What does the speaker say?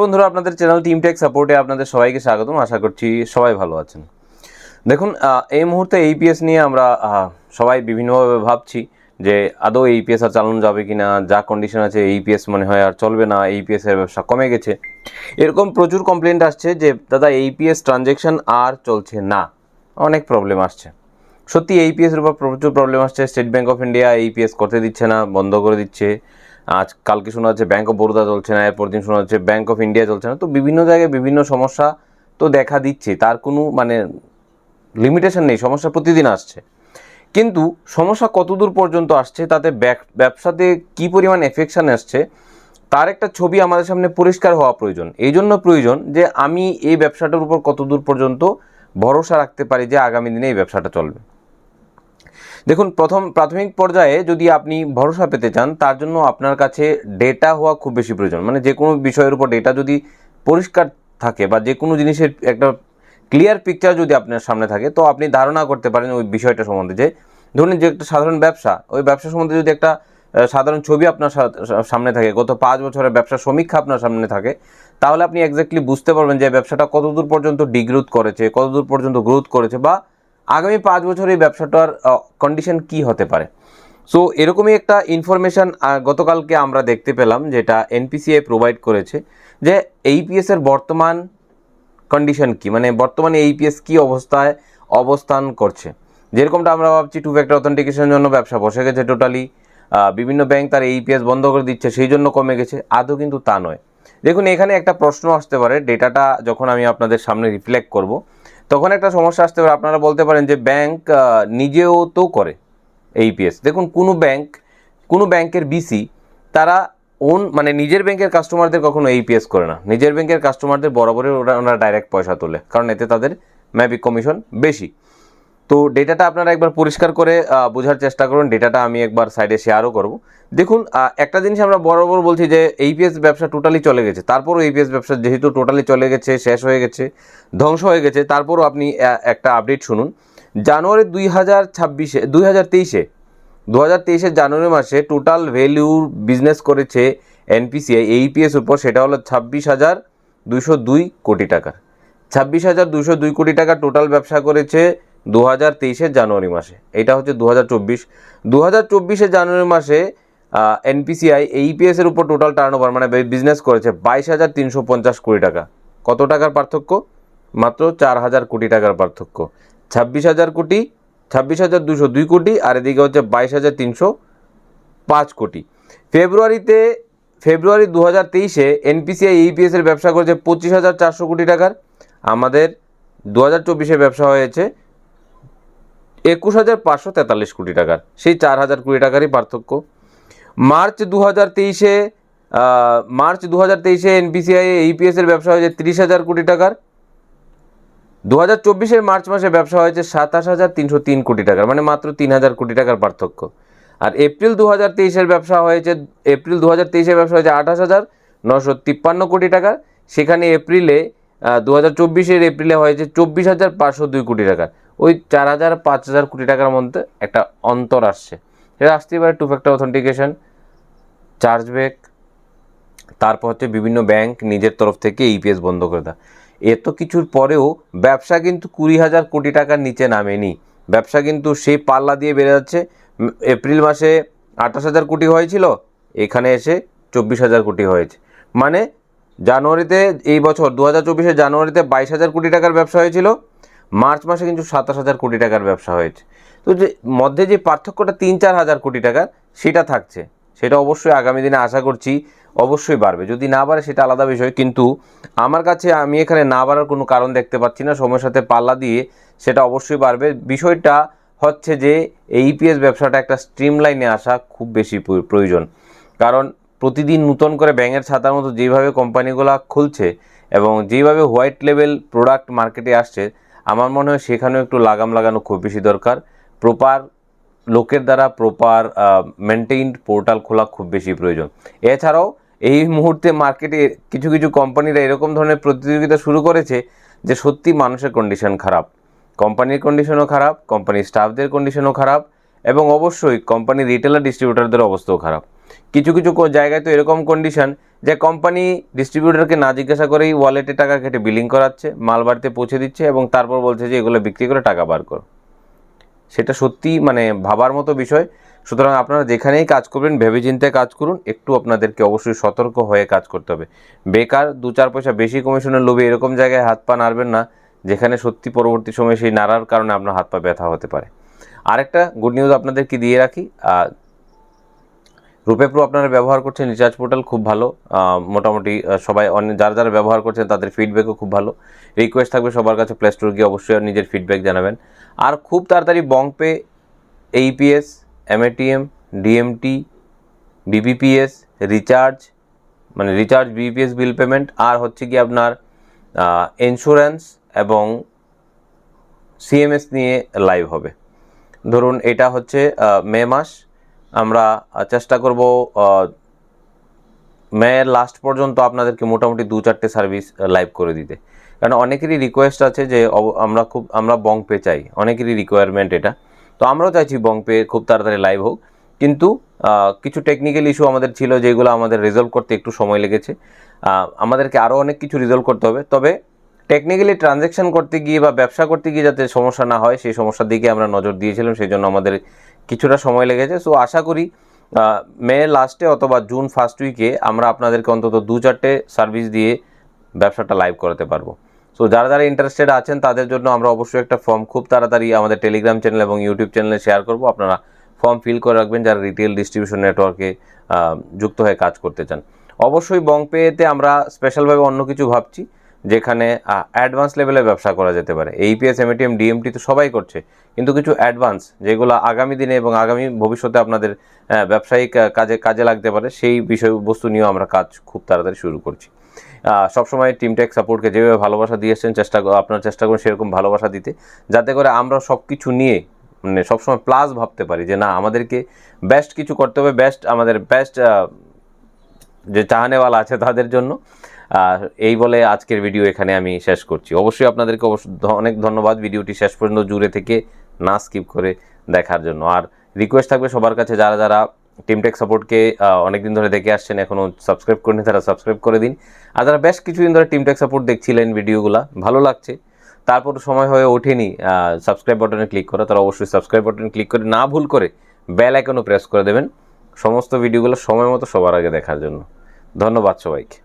বন্ধুরা, আপনাদের channel team take সাপোর্টে আপনাদের সবাইকে স্বাগতম। আশা করছি সবাই ভালো আছেন। দেখুন এই মুহূর্তে এইপিএস নিয়ে আমরা সবাই বিভিন্নভাবে ভাবছি। যে আদৌ এইপিএস আর চালানো যাবে কি না যা কন্ডিশন আছে এই এইপিএস মনে হয় আর চলবে না এইপিএস এর ব্যবসা কমে গেছে। এরকম প্রচুর কমপ্লেন্ট আসছে যে, দাদা, এই এইপিএস ট্রানজেকশন আর চলছে না। অনেক প্রবলেম আসছে। সত্যি এইপিএস এর উপর প্রচুর প্রবলেম আসছে। State Bank of India AEPS করতে দিচ্ছে না, বন্ধ করে দিচ্ছে। আজ, কালকে শোনা যাচ্ছে ব্যাঙ্ক অফ বরোদা চলছে না, এরপর দিন শোনা যাচ্ছে ব্যাঙ্ক অফ ইন্ডিয়া চলছে না। তো বিভিন্ন জায়গায় বিভিন্ন সমস্যা তো দেখা দিচ্ছে। তার কোনো মানে লিমিটেশন নেই, সমস্যা প্রতিদিন আসছে। কিন্তু সমস্যা কতদূর পর্যন্ত আসছে, তাতে ব্যবসাতে কি পরিমাণ এফেকশন আসছে, তার একটা ছবি আমাদের সামনে পরিষ্কার হওয়া প্রয়োজন। এই জন্য প্রয়োজন যে আমি এই ব্যবসাটার উপর কতদূর পর্যন্ত ভরসা রাখতে পারি যে আগামী দিনে এই ব্যবসাটা চলবে। দেখুন, প্রথম, প্রাথমিক পর্যায়ে যদি আপনি ভরসা পেতে চান, তার জন্য আপনার কাছে ডেটা হওয়া খুব বেশি প্রয়োজন। মানে যে কোনো বিষয়ের উপর ডেটা যদি পরিষ্কার থাকে বা যে কোনো জিনিসের একটা ক্লিয়ার পিকচার যদি আপনার সামনে থাকে, তো আপনি ধারণা করতে পারেন ওই বিষয়টা সম্বন্ধে যে ধরুন যে একটা সাধারণ ব্যবসা, ওই ব্যবসা সম্বন্ধে যদি একটা সাধারণ ছবি আপনার সামনে থাকে, গত পাঁচ বছরের ব্যবসা সমীক্ষা আপনার সামনে থাকে, তাহলে আপনি এক্স্যাক্টলি বুঝতে পারবেন যে ব্যবসাটা কতদূর পর্যন্ত ডিগ্রোথ করেছে, কতদূর পর্যন্ত গ্রোথ করেছে বা আগামী পাঁচ বছরে এই ব্যবসাটার কন্ডিশন কি হতে পারে। সো এরকমই একটা ইনফরমেশন গতকালকে আমরা দেখতে পেলাম যেটা এনপিসিআই প্রোভাইড করেছে যে এইপিএস এর বর্তমান কন্ডিশন কি মানে বর্তমানে এইপিএস কি অবস্থায় অবস্থান করছে। যেরকমটা আমরা ভাবছি টু ফ্যাক্টর অথেন্টিকেশনের জন্য ব্যবসা বসে গেছে টোটালি বিভিন্ন ব্যাংক তার এইপিএস বন্ধ করে দিচ্ছে, সেই জন্য কমে গেছে। আদৌ কিন্তু তা নয়। দেখুন, এখানে একটা প্রশ্ন আসতে পারে ডেটাটা যখন আমি আপনাদের সামনে রিফ্লেক্ট করব, তখন একটা সমস্যা আসতে পারে। আপনারা বলতে পারেন যে ব্যাংক নিজেও তো করে এইপিএস দেখুন, কোনো ব্যাংক কোনো ব্যাংকের বিসি তারা ওন মানে নিজের ব্যাংকের কাস্টমারদের কখনো এইপিএস করে না। নিজের ব্যাংকের কাস্টমারদের বরাবরই ওরা ওনারা ডাইরেক্ট পয়সা তোলে, কারণ এতে তাদের ম্যাবি কমিশন বেশি। তো ডেটাটা আপনারা একবার পরিষ্কার করে বোঝার চেষ্টা করুন। ডেটাটা আমি একবার সাইডে শেয়ারও করব। দেখুন একটা জিনিস আমরা বরাবর বলছি যে এইপিএস ব্যবসা টোটালি চলে গেছে। তারপরও এইপিএস ব্যবসা যেহেতু টোটালি চলে গেছে, শেষ হয়ে গেছে, ধ্বংস হয়ে গেছে, তারপরও আপনি একটা আপডেট শুনুন। জানুয়ারি দুই হাজার ছাব্বিশে, দুই হাজার তেইশে দু হাজার তেইশের জানুয়ারি মাসে টোটাল ভ্যালিউর বিজনেস করেছে এনপিসিআই এইপিএস উপর, সেটা হলো ছাব্বিশ হাজার দুশো দুই কোটি টাকার। ছাব্বিশ হাজার দুশো দুই কোটি টাকা টোটাল ব্যবসা করেছে দু হাজার তেইশের জানুয়ারি মাসে। এটা হচ্ছে দু হাজার চব্বিশ। দু হাজার চব্বিশের জানুয়ারি মাসে এনপিসিআই এইপিএস এর উপর টোটাল টার্ন ওভার মানে বিজনেস করেছে বাইশ হাজার তিনশো পঞ্চাশ কোটি টাকা। কত টাকার পার্থক্য? মাত্র চার হাজার কোটি টাকার পার্থক্য। ছাব্বিশ হাজার কোটি, ছাব্বিশ হাজার দুশো দুই কোটি, আর এদিকে হচ্ছে বাইশ হাজার তিনশো পাঁচ কোটি। ফেব্রুয়ারিতে, ফেব্রুয়ারি দু হাজার তেইশে এনপিসিআই ইপিএস এর ব্যবসা করেছে পঁচিশ হাজার চারশো কোটি টাকার। আমাদের দু হাজার চব্বিশে ব্যবসা হয়েছে একুশ হাজার পাঁচশো তেতাল্লিশ কোটি টাকার। সেই চার হাজার কোটি টাকারই পার্থক্য। মার্চ দু হাজার তেইশে মার্চ দু হাজার তেইশে এনপিসিআই ইপিএস এর ব্যবসা হয়েছে তিরিশ হাজার কোটি টাকার। দু হাজার চব্বিশের মার্চ মাসে ব্যবসা হয়েছে সাতাশ হাজার তিনশো তিন কোটি টাকার মানে মাত্র তিন হাজার কোটি টাকার পার্থক্য। আর এপ্রিল দু হাজার তেইশের ব্যবসা হয়েছে, এপ্রিল দু হাজার তেইশের ব্যবসা হয়েছে আঠাশ হাজার নশো তিপ্পান্ন কোটি টাকার। সেখানে এপ্রিলে দু হাজার চব্বিশের এপ্রিলে হয়েছে চব্বিশ হাজার পাঁচশো দুই কোটি টাকার। ওই চার হাজার, পাঁচ হাজার কোটি টাকার মধ্যে একটা অন্তর আসছে। সেটা আসতেই পারে two factor authentication chargeback তারপর হচ্ছে বিভিন্ন ব্যাংক নিজের তরফ থেকে ইপিএস বন্ধ করে দেয়। এত কিছুর পরেও ব্যবসা কিন্তু কুড়ি হাজার কোটি টাকার নিচে নামেনি। ব্যবসা কিন্তু সেই পাল্লা দিয়ে বেড়ে যাচ্ছে। এপ্রিল মাসে আঠাশ হাজার কোটি হয়েছিল, এখানে এসে চব্বিশ হাজার কোটি হয়েছে। মানে জানুয়ারিতে এই বছর, দু হাজার চব্বিশে জানুয়ারিতে বাইশ হাজার কোটি টাকার ব্যবসা হয়েছিল। মার্চ মাসে কিন্তু সাতাশ হাজার কোটি টাকার ব্যবসা হয়েছে। তো যে, মধ্যে যে পার্থক্যটা তিন চার হাজার কোটি টাকার, সেটা থাকছে। সেটা অবশ্যই আগামী দিনে আশা করছি অবশ্যই বাড়বে। যদি না বাড়ে, সেটা আলাদা বিষয়। কিন্তু আমার কাছে আমি এখানে না বাড়ার কোনো কারণ দেখতে পাচ্ছি না। সময়ের সাথে পাল্লা দিয়ে সেটা অবশ্যই বাড়বে। বিষয়টা হচ্ছে যে, এই ইপিএস ব্যবসাটা একটা স্ট্রিম লাইনে আসা খুব বেশি প্রয়োজন। কারণ প্রতিদিন নতুন করে ব্যাঙের ছাতার মতো যেভাবে কোম্পানিগুলো খুলছে এবং যেভাবে হোয়াইট লেভেল প্রোডাক্ট মার্কেটে আসছে আমার মনে হয় সেখানেও একটু লাগাম লাগানো খুব বেশি দরকার। প্রপার লোকের দ্বারা প্রপার মেনটেইনড পোর্টাল খোলা খুব বেশি প্রয়োজন। এছাড়াও এই মুহূর্তে মার্কেটে কিছু কিছু কোম্পানিরা এরকম ধরনের প্রতিযোগিতা শুরু করেছে যে সত্যি মানুষের কন্ডিশন খারাপ। কোম্পানির কন্ডিশনও খারাপ কোম্পানির স্টাফদের কন্ডিশনও খারাপ এবং অবশ্যই কোম্পানির রিটেলার ডিস্ট্রিবিউটারদের অবস্থাও খারাপ। কিছু কিছু জায়গায় তো এরকম কন্ডিশন যে কোম্পানি ডিস্ট্রিবিউটারকে না জিজ্ঞাসা করেই ওয়ালেটে টাকা কেটে বিলিং করাচ্ছে, মাল বাড়িতে পৌঁছে দিচ্ছে এবং তারপর বলছে যে এগুলো বিক্রি করে টাকা বার করো। সেটা সত্যি মানে ভাবার মতো বিষয়। সুতরাং আপনারা যেখানেই কাজ করবেন, ভেবেচিন্তে কাজ করুন, একটু আপনাদেরকে অবশ্যই সতর্ক হয়ে কাজ করতে হবে। বেকার, দু চার পয়সা বেশি কমিশনের লোভে এরকম জায়গায় হাত পা নাড়বেন না, যেখানে সত্যি পরবর্তী সময়ে সেই নাড়ার কারণে আপনার হাত পা ব্যথা হতে পারে। আরেকটা গুড নিউজ আপনাদেরকে দিয়ে রাখি রূপে প্রো আপনারা ব্যবহার করছেন, রিচার্জ পোর্টাল খুব ভালো। মোটামুটি সবাই অনেক যারা যারা ব্যবহার করছেন, তাদের ফিডব্যাকও খুব ভালো। রিকোয়েস্ট থাকবে সবার কাছে প্লে স্টোর গিয়ে অবশ্যই নিজের ফিডব্যাক জানাবেন। আর খুব তাড়াতাড়ি BongPe AEPS MATM DMT BBPS recharge মানে রিচার্জ বিবিপিএস বিল পেমেন্ট আর হচ্ছে কি আপনার ইন্স্যুরেন্স এবং সিএমএস নিয়ে লাইভ হবে। ধরুন, এটা হচ্ছে মে মাস। আমরা চেষ্টা করব মেয়ের লাস্ট পর্যন্ত আপনাদেরকে মোটামুটি দু চারটে সার্ভিস লাইভ করে দিতে। কারণ অনেকেরই রিকোয়েস্ট আছে যে আমরা খুব, আমরা বং পে চাই। অনেকেরই রিকোয়ারমেন্ট এটা। তো আমরাও চাইছি বং পে খুব তাড়াতাড়ি লাইভ হোক। কিন্তু কিছু টেকনিক্যাল ইস্যু আমাদের ছিল যেগুলো আমাদের রিজলভ করতে একটু সময় লেগেছে। আমাদেরকে আরও অনেক কিছু রিজলভ করতে হবে। তবে টেকনিক্যালি ট্রানজ্যাকশন করতে গিয়ে বা ব্যবসা করতে গিয়ে যাতে সমস্যা না হয়, সেই সমস্যার দিকে আমরা নজর দিয়েছিলাম, সেই জন্য আমাদের কিছুটা সময় লেগেছে। সো আশা করি মে লাস্টে অথবা জুন ফার্স্ট উইকে আমরা আপনাদেরকে অন্তত দু চারটে সার্ভিস দিয়ে ব্যবসাটা লাইভ করাতে পারব। সো যারা যারা ইন্টারেস্টেড আছেন, তাদের জন্য আমরা অবশ্যই একটা ফর্ম খুব তাড়াতাড়ি আমাদের টেলিগ্রাম চ্যানেল এবং ইউটিউব চ্যানেলে শেয়ার করব। আপনারা ফর্ম ফিল করে রাখবেন যারা রিটেল ডিস্ট্রিবিউশন নেটওয়ার্কে যুক্ত হয়ে কাজ করতে চান। অবশ্যই বংপেতে আমরা স্পেশালভাবে অন্য কিছু ভাবছি। যেখানে অ্যাডভান্স লেভেলে ব্যবসা করা যেতে পারে। এইপিএস এমএটিএম ডিএমটি তো সবাই করছে। কিন্তু কিছু অ্যাডভান্স যেগুলো আগামী দিনে এবং আগামী ভবিষ্যতে আপনাদের ব্যবসায়িক কাজে কাজে লাগতে পারে, সেই বিষয়বস্তু নিয়েও আমরা কাজ খুব তাড়াতাড়ি শুরু করছি। সবসময় টিমটেক সাপোর্টকে যেভাবে ভালোবাসা দিয়ে এসছেন, চেষ্টা আপনার চেষ্টা করুন সেরকম ভালোবাসা দিতে। যাতে করে আমরা সব কিছু নিয়ে মানে সবসময় প্লাস ভাবতে পারি যে, না, আমাদেরকে বেস্ট কিছু করতে হবে বেস্ট আমাদের বেস্ট যে চাহানেওয়ালা আছে তাদের জন্য। এই বলে আজকের ভিডিও এখানে আমি শেষ করছি। অবশ্যই আপনাদেরকে অবশ্য অনেক ধন্যবাদ ভিডিওটি শেষ পর্যন্ত জুড়ে থেকে না স্কিপ করে দেখার জন্য। আর রিকোয়েস্ট থাকবে সবার কাছে যারা যারা টিমটেক সাপোর্টকে অনেকদিন ধরে দেখে আসছেন এখনও সাবস্ক্রাইব করেনি তারা সাবস্ক্রাইব করে দিন। আর যারা বেশ কিছুদিন ধরে টিমটেক সাপোর্ট দেখছিলেন ভিডিওগুলো, ভালো লাগছে। তারপর সময় হয়ে ওঠেনি সাবস্ক্রাইব বাটনে ক্লিক করা, তারা অবশ্যই সাবস্ক্রাইব বাটনে ক্লিক করে না ভুল করে বেল আইকনও প্রেস করে দেবেন। সমস্ত ভিডিওগুলো সময় মতো সবার আগে দেখার জন্য। ধন্যবাদ সবাইকে।